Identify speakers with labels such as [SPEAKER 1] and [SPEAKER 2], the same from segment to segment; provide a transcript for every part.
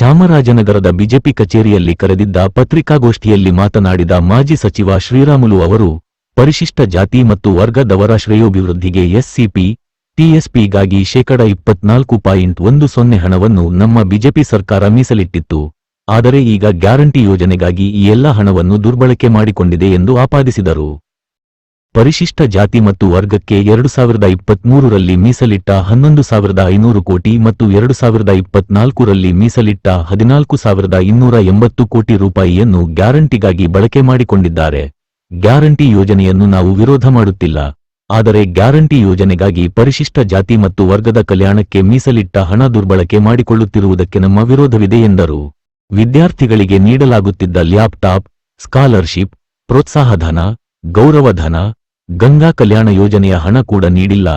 [SPEAKER 1] ಚಾಮರಾಜನಗರದ ಬಿಜೆಪಿ ಕಚೇರಿಯಲ್ಲಿ ಕರೆದಿದ್ದ ಪತ್ರಿಕಾಗೋಷ್ಠಿಯಲ್ಲಿ ಮಾತನಾಡಿದ ಮಾಜಿ ಸಚಿವ ಶ್ರೀರಾಮುಲು ಅವರು, ಪರಿಶಿಷ್ಟ ಜಾತಿ ಮತ್ತು ವರ್ಗದವರ ಶ್ರೇಯೋಭಿವೃದ್ಧಿಗೆ ಎಸ್ಸಿಪಿ, ಟಿಎಸ್ಪಿಗಾಗಿ ಶೇಕಡ ಇಪ್ಪತ್ನಾಲ್ಕು ಪಾಯಿಂಟ್ ಒಂದು ಸೊನ್ನೆ ಹಣವನ್ನು ನಮ್ಮ ಬಿಜೆಪಿ ಸರ್ಕಾರ ಮೀಸಲಿಟ್ಟಿತ್ತು. ಆದರೆ ಈಗ ಗ್ಯಾರಂಟಿ ಯೋಜನೆಗಾಗಿ ಈ ಎಲ್ಲ ಹಣವನ್ನು ದುರ್ಬಳಕೆ ಮಾಡಿಕೊಂಡಿದೆ ಎಂದು ಆಪಾದಿಸಿದರು. ಪರಿಶಿಷ್ಟ ಜಾತಿ ಮತ್ತು ವರ್ಗಕ್ಕೆ ಎರಡು ಸಾವಿರದ ಇಪ್ಪತ್ಮೂರರಲ್ಲಿ ಮೀಸಲಿಟ್ಟ ಹನ್ನೊಂದು ಸಾವಿರದ ಐನೂರು ಕೋಟಿ ಮತ್ತು ಎರಡು ಸಾವಿರದ ಇಪ್ಪತ್ನಾಲ್ಕರಲ್ಲಿ ಮೀಸಲಿಟ್ಟ ಹದಿನಾಲ್ಕು ಸಾವಿರದ ಇನ್ನೂರ ಎಂಬತ್ತು ಕೋಟಿ ರೂಪಾಯಿಯನ್ನು ಗ್ಯಾರಂಟಿಗಾಗಿ ಬಳಕೆ ಮಾಡಿಕೊಂಡಿದ್ದಾರೆ. ಗ್ಯಾರಂಟಿ ಯೋಜನೆಯನ್ನು ನಾವು ವಿರೋಧ ಮಾಡುತ್ತಿಲ್ಲ. ಆದರೆ ಗ್ಯಾರಂಟಿ ಯೋಜನೆಗಾಗಿ ಪರಿಶಿಷ್ಟ ಜಾತಿ ಮತ್ತು ವರ್ಗದ ಕಲ್ಯಾಣಕ್ಕೆ ಮೀಸಲಿಟ್ಟ ಹಣ ದುರ್ಬಳಕೆ ಮಾಡಿಕೊಳ್ಳುತ್ತಿರುವುದಕ್ಕೆ ನಮ್ಮ ವಿರೋಧವಿದೆ ಎಂದರು. ವಿದ್ಯಾರ್ಥಿಗಳಿಗೆ ನೀಡಲಾಗುತ್ತಿದ್ದ ಲ್ಯಾಪ್ಟಾಪ್, ಸ್ಕಾಲರ್ಶಿಪ್, ಪ್ರೋತ್ಸಾಹಧನ, ಗೌರವಧನ ಗಂಗಾ ಕಲ್ಯಾಣ ಯೋಜನೆಯ ಹಣ ಕೂಡ ನೀಡಿಲ್ಲ.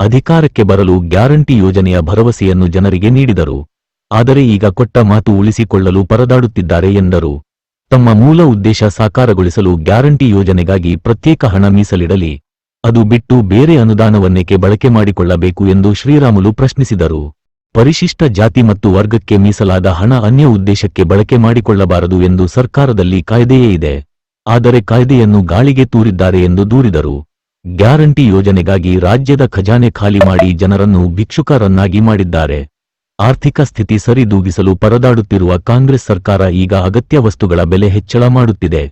[SPEAKER 1] ಅಧಿಕಾರಕ್ಕೆ ಬರಲು ಗ್ಯಾರಂಟಿ ಯೋಜನೆಯ ಭರವಸೆಯನ್ನು ಜನರಿಗೆ ನೀಡಿದರು. ಆದರೆ ಈಗ ಕೊಟ್ಟ ಮಾತು ಉಳಿಸಿಕೊಳ್ಳಲು ಪರದಾಡುತ್ತಿದ್ದಾರೆ ಎಂದರು. ತಮ್ಮ ಮೂಲ ಉದ್ದೇಶ ಸಾಕಾರಗೊಳಿಸಲು ಗ್ಯಾರಂಟಿ ಯೋಜನೆಗಾಗಿ ಪ್ರತ್ಯೇಕ ಹಣ ಮೀಸಲಿಡಲಿ. ಅದು ಬಿಟ್ಟು ಬೇರೆ ಅನುದಾನವನ್ನೇಕೆ ಬಳಕೆ ಮಾಡಿಕೊಳ್ಳಬೇಕು ಎಂದು ಶ್ರೀರಾಮುಲು ಪ್ರಶ್ನಿಸಿದರು. ಪರಿಶಿಷ್ಟ ಜಾತಿ ಮತ್ತು ವರ್ಗಕ್ಕೆ ಮೀಸಲಾದ ಹಣ ಅನ್ಯ ಉದ್ದೇಶಕ್ಕೆ ಬಳಕೆ ಮಾಡಿಕೊಳ್ಳಬಾರದು ಎಂದು ಸರ್ಕಾರದಲ್ಲಿ ಕಾಯ್ದೆಯೇ ಇದೆ. ಆದರೆ ಕಾಯ್ದೆಯನ್ನು ಗಾಳಿಗೆ ತೂರಿದ್ದಾರೆ ಎಂದು ದೂರಿದರು. ಗ್ಯಾರಂಟಿ ಯೋಜನೆಗಾಗಿ ರಾಜ್ಯದ ಖಜಾನೆ ಖಾಲಿ ಮಾಡಿ ಜನರನ್ನು ಭಿಕ್ಷುಕರನ್ನಾಗಿ ಮಾಡಿದ್ದಾರೆ. ಆರ್ಥಿಕ ಸ್ಥಿತಿ ಸರಿದೂಗಿಸಲು ಪರದಾಡುತ್ತಿರುವ ಕಾಂಗ್ರೆಸ್ ಸರ್ಕಾರ ಈಗ ಅಗತ್ಯ ವಸ್ತುಗಳ ಬೆಲೆ ಹೆಚ್ಚಳ ಮಾಡುತ್ತಿದೆ.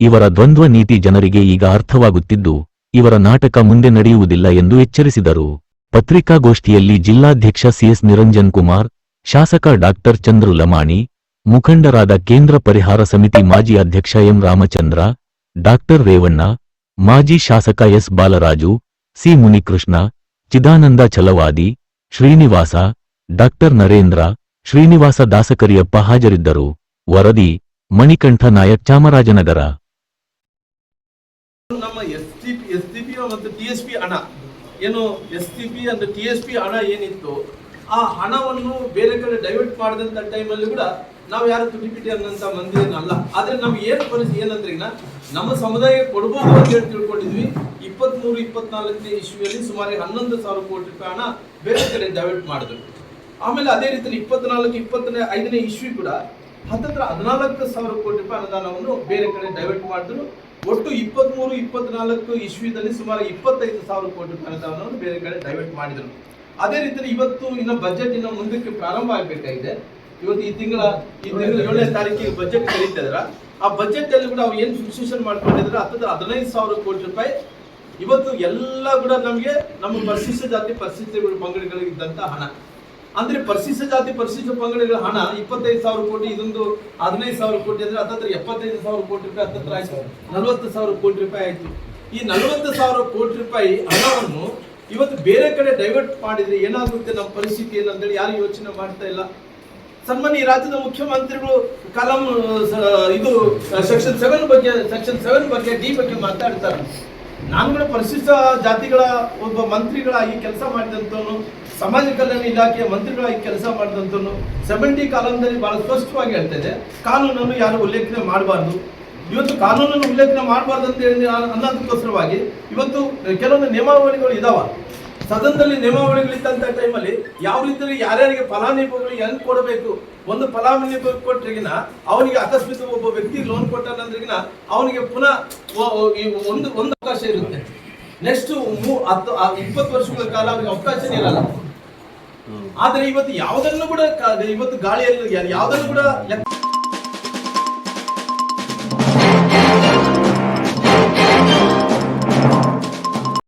[SPEAKER 1] ಇವರ ದ್ವಂದ್ವ ನೀತಿ ಜನರಿಗೆ ಈಗ ಅರ್ಥವಾಗುತ್ತಿದ್ದು, ಇವರ ನಾಟಕ ಮುಂದೆ ನಡೆಯುವುದಿಲ್ಲ ಎಂದು ಎಚ್ಚರಿಸಿದರು. ಪತ್ರಿಕಾಗೋಷ್ಠಿಯಲ್ಲಿ ಜಿಲ್ಲಾಧ್ಯಕ್ಷ ಸಿಎಸ್ ನಿರಂಜನ್ ಕುಮಾರ್, ಶಾಸಕ ಡಾಕ್ಟರ್ ಚಂದ್ರು ಲಮಾಣಿ ಮುಖಂಡರಾದ ಕೇಂದ್ರ ಪರಿಹಾರ ಸಮಿತಿ ಮಾಜಿ ಅಧ್ಯಕ್ಷ ಎಂ ರಾಮಚಂದ್ರ, ಡಾಕ್ಟರ್ ರೇವಣ್ಣ, ಮಾಜಿ ಶಾಸಕ S Balaraju, C Munikrishna, Chidananda Chalavadi, Srinivasa, doctor Narendra, Srinivasa Dasakariyappa ಹಾಜರಿದ್ದರು. ವರದಿ, ಮಣಿಕಂಠ ನಾಯಕ್, ಚಾಮರಾಜನಗರ.
[SPEAKER 2] ಆ ಹಣವನ್ನು ಬೇರೆ ಕಡೆ ಡೈವರ್ಟ್ ಮಾಡಿದಂತ ಟೈಮಲ್ಲಿ ಕೂಡ ನಾವು ಯಾರು ತುಟಿ ಅನ್ನೋಂಥ ಮಂದಿ ಏನಲ್ಲ ಆದ್ರೆ ನಮ್ಗೆ ಏನ್ ಪರಿಸ್ಥಿತಿ ಏನಂದ್ರೆ ನಮ್ಮ ಸಮುದಾಯಕ್ಕೆ ಕೊಡ್ಬೋದು ಅಂತ ಹೇಳಿ ತಿಳ್ಕೊಂಡಿದ್ವಿ. ಇಪ್ಪತ್ಮೂರು, ಇಪ್ಪತ್ನಾಲ್ಕನೇ ಇಶ್ವಿಯಲ್ಲಿ ಸುಮಾರು ಹನ್ನೊಂದು ಸಾವಿರ ಕೋಟಿ ರೂಪಾಯಿ ಹಣ ಬೇರೆ ಕಡೆ ಡೈವರ್ಟ್ ಮಾಡಿದ್ರು. ಆಮೇಲೆ ಅದೇ ರೀತಿ ಇಪ್ಪತ್ನಾಲ್ಕು, ಇಪ್ಪತ್ತನೇ, ಐದನೇ ಇಶ್ವಿ ಕೂಡ ಹತ್ತತ್ರ ಹದಿನಾಲ್ಕು ಸಾವಿರ ಕೋಟಿ ರೂಪಾಯಿ ಅನುದಾನವನ್ನು ಬೇರೆ ಕಡೆ ಡೈವರ್ಟ್ ಮಾಡಿದ್ರು. ಒಟ್ಟು ಇಪ್ಪತ್ಮೂರು, ಇಪ್ಪತ್ನಾಲ್ಕು ಇಶ್ವಿದಲ್ಲಿ ಸುಮಾರು ಇಪ್ಪತ್ತೈದು ಸಾವಿರ ಕೋಟಿ ರೂಪಾಯಿ ಅನುದಾನವನ್ನು ಬೇರೆ ಕಡೆ ಡೈವರ್ಟ್ ಮಾಡಿದ್ರು. ಅದೇ ರೀತಿ ಇವತ್ತು ಇನ್ನು ಬಜೆಟ್ ಇನ್ನು ಮುಂದಕ್ಕೆ ಪ್ರಾರಂಭ ಆಗಬೇಕಾಗಿದೆ. ಇವತ್ತು ಈ ತಿಂಗಳ ಈ ತಿಂಗಳ ಏಳನೇ ತಾರೀಕಿಗೆ ಬಜೆಟ್ ಕರೀತಿದ್ರ ಆ ಬಜೆಟ್ ಅಲ್ಲಿ ಕೂಡ ಅವ್ರು ಏನ್ ಫಿಕ್ಸೇಷನ್ ಮಾಡ್ಕೊಂಡಿದ್ರೆ ಹತ್ತದ ಹದಿನೈದು ಸಾವಿರ ಕೋಟಿ ರೂಪಾಯಿ. ಇವತ್ತು ಎಲ್ಲ ಕೂಡ ನಮಗೆ, ನಮ್ಮ ಪರಿಶಿಷ್ಟ ಜಾತಿ ಪರಿಶಿಷ್ಟ ಪಂಗಡಗಳಿಗೆ ಇದ್ದಂತ ಹಣ. ಅಂದ್ರೆ ಪರಿಶಿಷ್ಟ ಜಾತಿ ಪರಿಶಿಷ್ಟ ಪಂಗಡಗಳ ಹಣ ಇಪ್ಪತ್ತೈದು ಸಾವಿರ ಕೋಟಿ, ಇದೊಂದು ಹದಿನೈದು ಸಾವಿರ ಕೋಟಿ ಅಂದ್ರೆ ಹತ್ತತ್ರ ಎಪ್ಪತ್ತೈದು ಸಾವಿರ ಕೋಟಿ ರೂಪಾಯಿ, ಹತ್ತತ್ರ ಆಯ್ತು, ನಲವತ್ತು ಸಾವಿರ ಕೋಟಿ ರೂಪಾಯಿ ಆಯ್ತು. ಈ ನಲವತ್ತು ಸಾವಿರ ಕೋಟಿ ರೂಪಾಯಿ ಹಣವನ್ನು ಇವತ್ತು ಬೇರೆ ಕಡೆ ಡೈವರ್ಟ್ ಮಾಡಿದ್ರೆ ಏನಾಗುತ್ತೆ ನಮ್ಮ ಪರಿಸ್ಥಿತಿ ಏನಂತೇಳಿ ಯಾರು ಯೋಚನೆ ಮಾಡ್ತಾ ಇಲ್ಲ. ಸನ್ಮಾನ್ಯ ಈ ರಾಜ್ಯದ ಮುಖ್ಯಮಂತ್ರಿಗಳು ಕಲಂ ಇದು ಸೆಕ್ಷನ್ ಸೆವೆನ್ ಬಗ್ಗೆ ಸೆಕ್ಷನ್ ಸೆವೆನ್ ಬಗ್ಗೆ ಡಿ ಬಗ್ಗೆ ಮಾತಾಡ್ತಾರೆ. ನಾನು ಪರಿಶಿಷ್ಟ ಜಾತಿಗಳ ಒಬ್ಬ ಮಂತ್ರಿಗಳಾಗಿ ಕೆಲಸ ಮಾಡಿದಂಥವನು, ಸಮಾಜ ಕಲ್ಯಾಣ ಇಲಾಖೆಯ ಈ ಕೆಲಸ ಮಾಡಿದಂಥವನು ಸೆವೆಂಟಿ ಕಾಲಂದಲ್ಲಿ ಬಹಳ ಸ್ಪಷ್ಟವಾಗಿ ಹೇಳ್ತಾ ಕಾನೂನನ್ನು ಯಾರು ಉಲ್ಲೇಖನೆ ಮಾಡಬಾರ್ದು. ಇವತ್ತು ಕಾನೂನನ್ನು ಉಲ್ಲೇಖನೆ ಮಾಡಬಾರ್ದು ಅಂತ ಹೇಳಿ ಅನ್ನೋದಕ್ಕೋಸ್ಕರವಾಗಿ ಇವತ್ತು ಕೆಲವೊಂದು ನಿಯಮಾವಳಿಗಳು ಇದಾವ. ಸದನದಲ್ಲಿ ನಿಯಮಾವಳಿಗಳಿದ್ದಂಥ ಟೈಮಲ್ಲಿ ಯಾವ ರೀತಿಯಲ್ಲಿ ಯಾರ್ಯಾರಿಗೆ ಫಲಾನುಭವಿಗಳು ಹೆಂಗ್ ಕೊಡಬೇಕು ಒಂದು ಫಲಾನುಭವಿ ಕೊಟ್ರಿಗಿನ ಅವನಿಗೆ ಅಕಸ್ಮಿತ ಒಬ್ಬ ವ್ಯಕ್ತಿ ಲೋನ್ ಕೊಟ್ಟಾನಂದ್ರಿಗಿನ ಅವನಿಗೆ ಪುನಃ ಒಂದು ಒಂದು ಅವಕಾಶ ಇರುತ್ತೆ. ನೆಕ್ಸ್ಟ್ ಹತ್ತು ಇಪ್ಪತ್ತು ವರ್ಷಗಳ ಕಾಲ ಅವನಿಗೆ ಅವಕಾಶನೇ ಇರಲ್ಲ. ಆದ್ರೆ ಇವತ್ತು ಯಾವುದನ್ನು ಕೂಡ ಇವತ್ತು ಗಾಳಿಯಲ್ಲಿ ಯಾವುದನ್ನು ಕೂಡ ಲೆಕ್ಕ